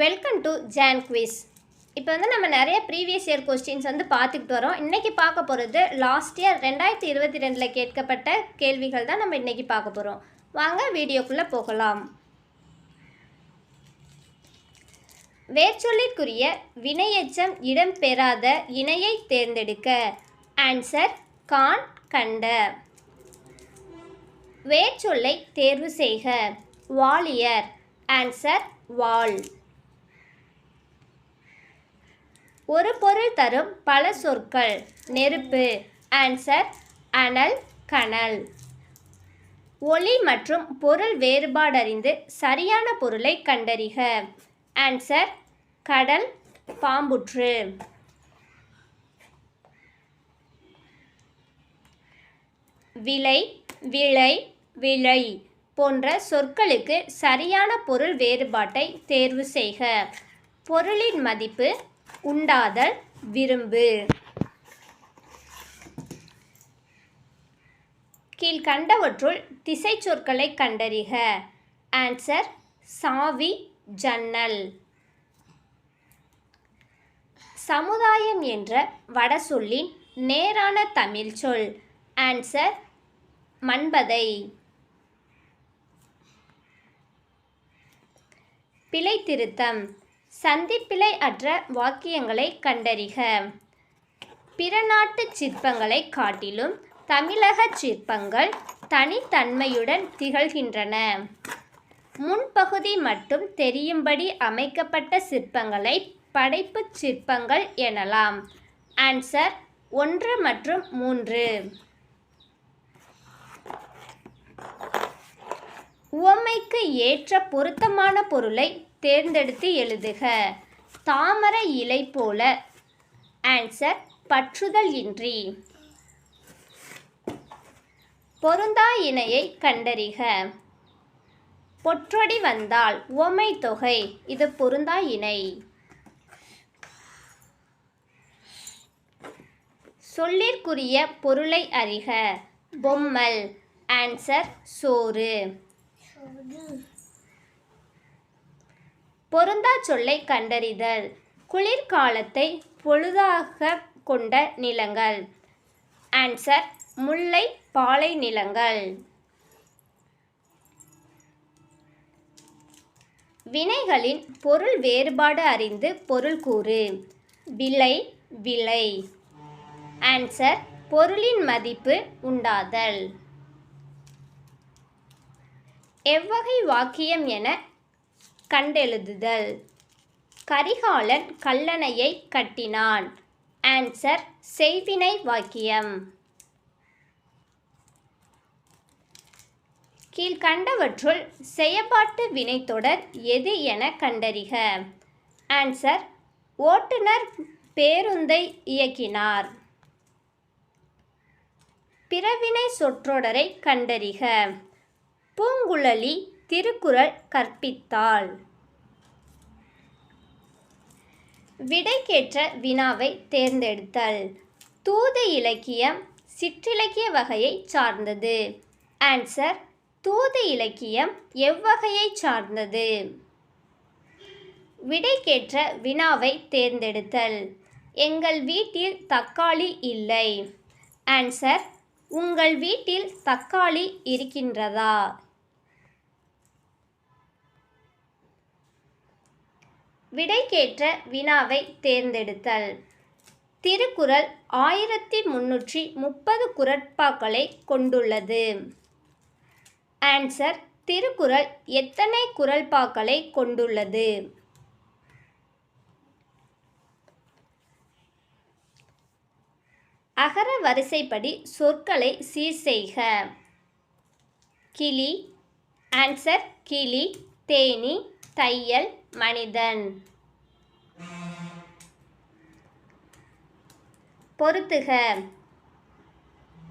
Welcome to John quiz இப்போ வந்து நம்ம நிறைய ப்ரீவியஸ் இயர் கொஸ்டின்ஸ் வந்து பார்த்துக்கிட்டு வரோம். இன்றைக்கி பார்க்க போகிறது லாஸ்ட் இயர் ரெண்டாயிரத்தி இருபத்தி ரெண்டில் கேட்கப்பட்ட கேள்விகள் தான் நம்ம இன்றைக்கி பார்க்க போகிறோம் வாங்க வீடியோக்குள்ளே போகலாம். வேர்ச்சொல்லிற்குரிய வினையெச்சம் இடம்பெறாத இணையை தேர்ந்தெடுக்க. ஆன்சர் கான் கண்ட. வேர்ச்சொல்லை தேர்வு செய்க. வாலியர். ஆன்சர் வால். ஒரு பொருள் தரும் பல சொற்கள். நெருப்பு ஆன்சர் அனல் கனல் ஒளி மற்றும் பொருள் வேறுபாடறிந்து சரியான பொருளை கண்டறிக. ஆன்சர் கடல் பாம்புற்று. விலை விளை விளை போன்ற சொற்களுக்கு சரியான பொருள் வேறுபாட்டை தேர்வு செய்க. பொருளின் மதிப்பு உண்டாதல் விரும்பு. கீழ்கண்டவற்றுள் திசை சொற்களை கண்டறிக. ஆன்சர் சாவி ஜன்னல். சமுதாயம் என்ற வடசொல்லின் நேரான தமிழ் சொல். ஆன்சர் மண்பதை. பிழை திருத்தம் சந்திப்பிழை அற்ற வாக்கியங்களை கண்டறிக. பிற நாட்டு சிற்பங்களை காட்டிலும் தமிழக சிற்பங்கள் தனித்தன்மையுடன் திகழ்கின்றன. முன்பகுதி மட்டும் தெரியும்படி அமைக்கப்பட்ட சிற்பங்களை படைப்புச் சிற்பங்கள் எனலாம். ஆன்சர் ஒன்று மற்றும் மூன்று. உவமைக்கு ஏற்ற பொருத்தமான பொருளை தேர்ந்தெடுத்து எழுதுக. தாமரை இலை போல. ஆன்சர் பற்றுதல் இன்றி. பொருந்தா இணையை கண்டறிக. பொற்றொடி வந்தால் உவமை தொகை. இது பொருந்தா இணை. சொல்லிற்குரிய பொருளை அறிக. பொம்மல். ஆன்சர் சோறு. பொருந்தா சொல்லை கண்டறிதல். குளிர்காலத்தை பொழுதாக கொண்ட நிலங்கள். ஆன்சர் முல்லை பாலை நிலங்கள். வினைகளின் பொருள் வேறுபாடு அறிந்து பொருள் கூறு. விலை விலை. ஆன்சர் பொருளின் மதிப்பு உண்டாதல். எவ்வகை வாக்கியம் என கண்டெழுதுதல். கரிகாலன் கல்லணையை கட்டினான். ஆன்சர் செய்வினை வாக்கியம். கீழ்கண்டவற்றுள் செயப்பாட்டு வினைத்தொடர் எது என கண்டறிக. ஆன்சர் ஓட்டுநர் பேருந்தை இயக்கினார். பிறவினை சொற்றொடரை கண்டறிக. பூங்குழலி திருக்குறள் கற்பித்தாள். விடைக்கேற்ற வினாவை தேர்ந்தெடுத்தல். தூது இலக்கியம் சிற்றிலக்கிய வகையை சார்ந்தது. ஆன்சர் தூது இலக்கியம் எவ்வகையை சார்ந்தது. விடைக்கேற்ற வினாவை தேர்ந்தெடுத்தல். எங்கள் வீட்டில் தக்காளி இல்லை. ஆன்சர் உங்கள் வீட்டில் தக்காளி இருக்கின்றதா? விடைக்கேற்ற வினாவை தேர்ந்தெடுத்தல். திருக்குறள் ஆயிரத்தி முன்னூற்றி முப்பது குரட்பாக்களை கொண்டுள்ளது. ஆன்சர் திருக்குறள் எத்தனை குரல்பாக்களை கொண்டுள்ளது? அகர வரிசைப்படி சொற்களை சீர் செய்க. கிளி ஆன்சர் கிளி தேனி தையல் மனிதன். பொருத்துக.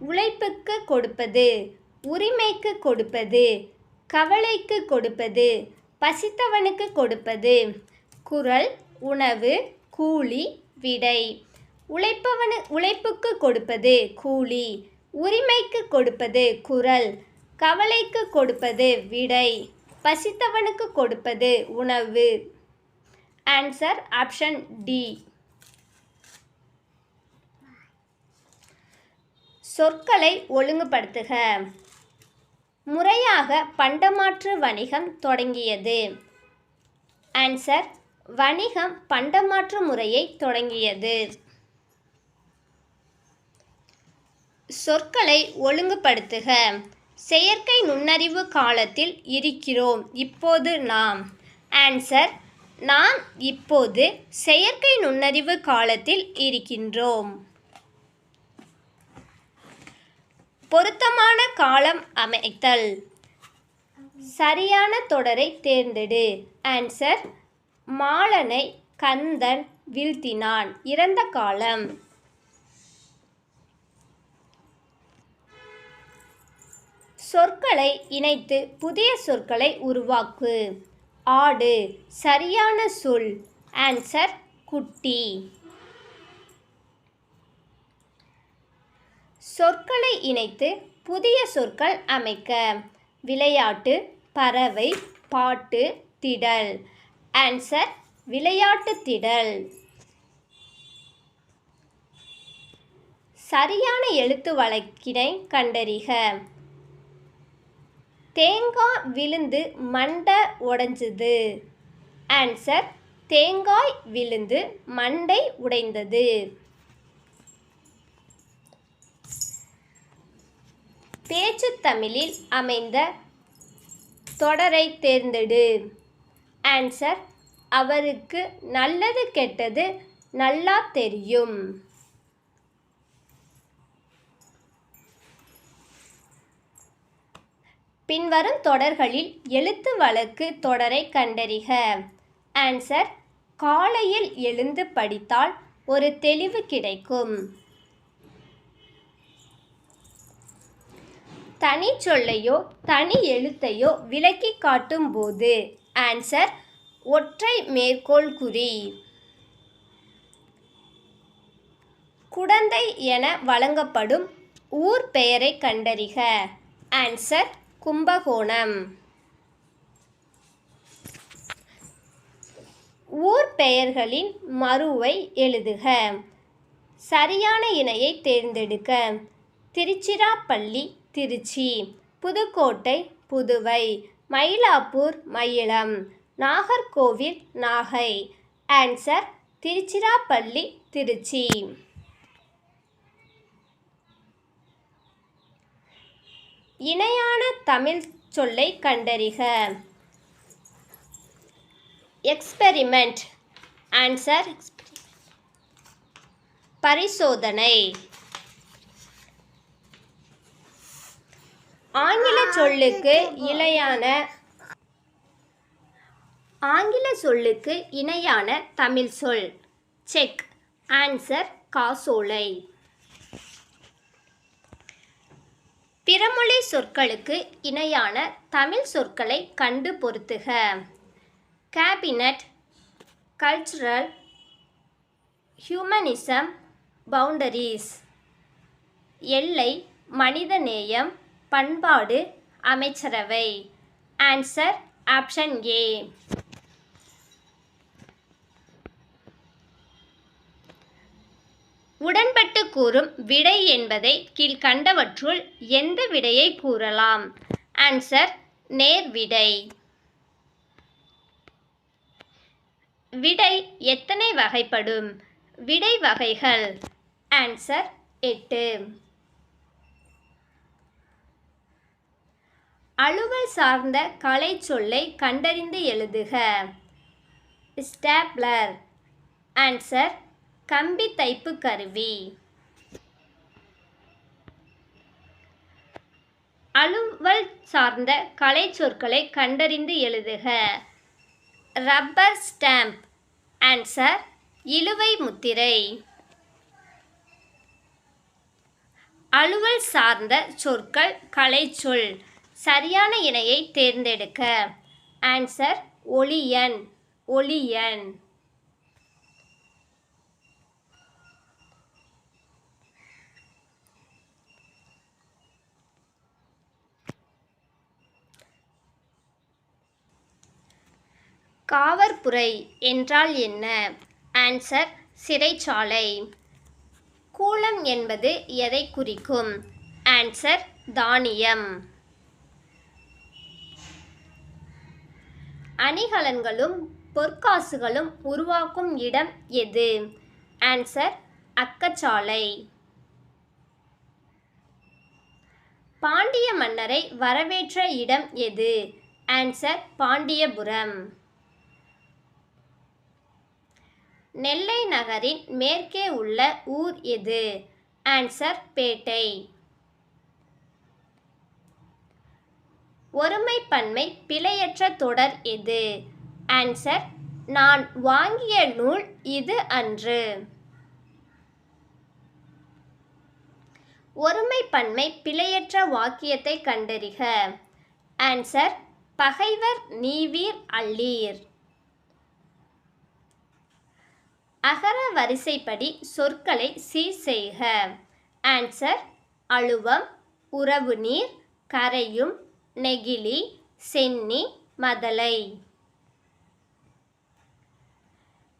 உழைப்புக்கு கொடுப்பது உரிமைக்கு கொடுப்பது கவலைக்கு கொடுப்பது பசித்தவனுக்கு கொடுப்பது. குரல் உணவு கூலி விடை. உழைப்பவனு உழைப்புக்கு கொடுப்பது கூலி. உரிமைக்கு கொடுப்பது குரல். கவலைக்கு கொடுப்பது விடை. பசித்தவனுக்கு கொடுப்பது உணவு. ஆன்சர் ஆப்ஷன் டி சொற்களை ஒழுங்குபடுத்துக. முறையாக பண்டமாற்று வணிகம் தொடங்கியது. ஆன்சர் வணிகம் பண்டமாற்று முறையை தொடங்கியது. சொற்களை ஒழுங்குபடுத்துக. செயற்கை நுண்ணறிவு காலத்தில் இருக்கிறோம். இப்போது நாம் ஆன்சர் நாம் இப்போது செயற்கை நுண்ணறிவு காலத்தில் இருக்கின்றோம். பொருத்தமான காலம் அமைத்தல். சரியான தொடரை தேர்ந்தெடு. ஆன்சர் மாலனை கந்தன் வீழ்த்தினான். இறந்த காலம். சொற்களை இணைத்து புதிய சொற்களை உருவாக்கு. ஆடு சரியான சொல். ஆன்சர் குட்டி. சொற்களை இணைத்து புதிய சொற்கள் அமைக்க. விளையாட்டு பறவை பாட்டு திடல். ஆன்சர் விளையாட்டு திடல். சரியான எழுத்து வழக்கினை கண்டறிக. தேங்காய் விழுந்து மண்டை உடைஞ்சது. ஆன்சர் தேங்காய் விழுந்து மண்டை உடைந்தது. பேச்சு தமிழில் அமைந்த தொடரை தேர்ந்தெடு. ஆன்சர் அவருக்கு நல்லது கெட்டது நல்லா தெரியும். பின்வரும் தொடர்களில் எழுத்து வழக்கு தொடரை கண்டறிக. ஆன்சர் காலையில் எழுந்து படித்தால் ஒரு தெளிவு கிடைக்கும். தனி சொல்லையோ தனி எழுத்தையோ விளக்கி காட்டும் போது ஆன்சர் ஒற்றை மேற்கோள் குறி. குடந்தை என வழங்கப்படும் ஊர் பெயரை கண்டறிக. ஆன்சர் கும்பகோணம். ஊர் பெயர்களின் மறுவை எழுதுக. சரியான இணையை தேர்ந்தெடுக்க. திருச்சிராப்பள்ளி திருச்சி. புதுக்கோட்டை புதுவை. மயிலாப்பூர் மயிலம். நாகர்கோவில் நாகை. ஆன்சர் திருச்சிராப்பள்ளி திருச்சி. இணையான தமிழ் சொல்லை கண்டறிக. எக்ஸ்பெரிமெண்ட் ஆன்சர் பரிசோதனை. ஆங்கில சொல்லுக்கு இணையான ஆங்கில சொல்லுக்கு இணையான தமிழ் சொல். செக் ஆன்சர் காசோலை. பிறமொழி சொற்களுக்கு இணையான தமிழ் சொற்களை கண்டு பொருத்துக. கேபினட் கல்ச்சுரல் ஹியூமனிசம் பவுண்டரிஸ் எல்லை மனிதநேயம் பண்பாடு அமைச்சரவை. ஆன்சர் ஆப்ஷன் ஏ உடன் கூறும் விடை என்பதை கீழ்கண்டவற்றுள் எந்த விடையை கூறலாம்? ஆன்சர் நேர் விடை. எத்தனை வகைப்படும்? விடை வகைகள். ஆன்சர் எட்டு. அலுவல் சார்ந்த கலை சொல்லை கண்டறிந்து எழுதுக. ஸ்டாப்லர் ஆன்சர் கம்பி தைப்பு கருவி. அலுவல் சார்ந்த கலை சொற்களை கண்டறிந்து எழுதுக. Rubber stamp. ஆன்சர் இழுவை முத்திரை. அலுவல் சார்ந்த சொற்கள் கலைச்சொல் சரியான இணையை தேர்ந்தெடுக்க. ஆன்சர் ஒளியன் ஒளியன் காவற்புரை என்றால் என்ன? ஆன்சர் சிறைச்சாலை. கூலம் என்பது எதை குறிக்கும்? ஆன்சர் தானியம். அணிகலன்களும் பொற்காசுகளும் உருவாக்கும் இடம் எது? ஆன்சர் அக்கச்சாலை. பாண்டிய மன்னரை வரவேற்ற இடம் எது? ஆன்சர் பாண்டியபுரம். நெல்லை நகரின் மேற்கே உள்ள ஊர் எது? ஆன்சர் பேட்டை ஒருமைப்பன்மை பிழையற்ற தொடர் எது? ஆன்சர் நான் வாங்கிய நூல் இது அன்று. ஒருமைப்பன்மை பிழையற்ற வாக்கியத்தை கண்டறிக. ஆன்சர் பகைவர் நீவீர் அல்லீர். அகர வரிசைப்படி சொற்களை சீர் செய்க. ஆன்சர் அழுவம் உறவு நீர் கரையும் நெகிழி சென்னி மதலை.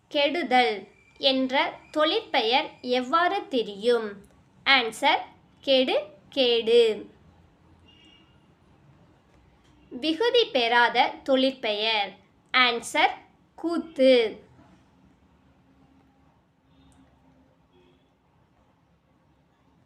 கெடுதல் என்ற தொழிற்பெயர் எவ்வாறு தெரியும்? ஆன்சர் கெடு கேடு. விகுதி பெறாத தொழிற்பெயர். ஆன்சர் கூத்து.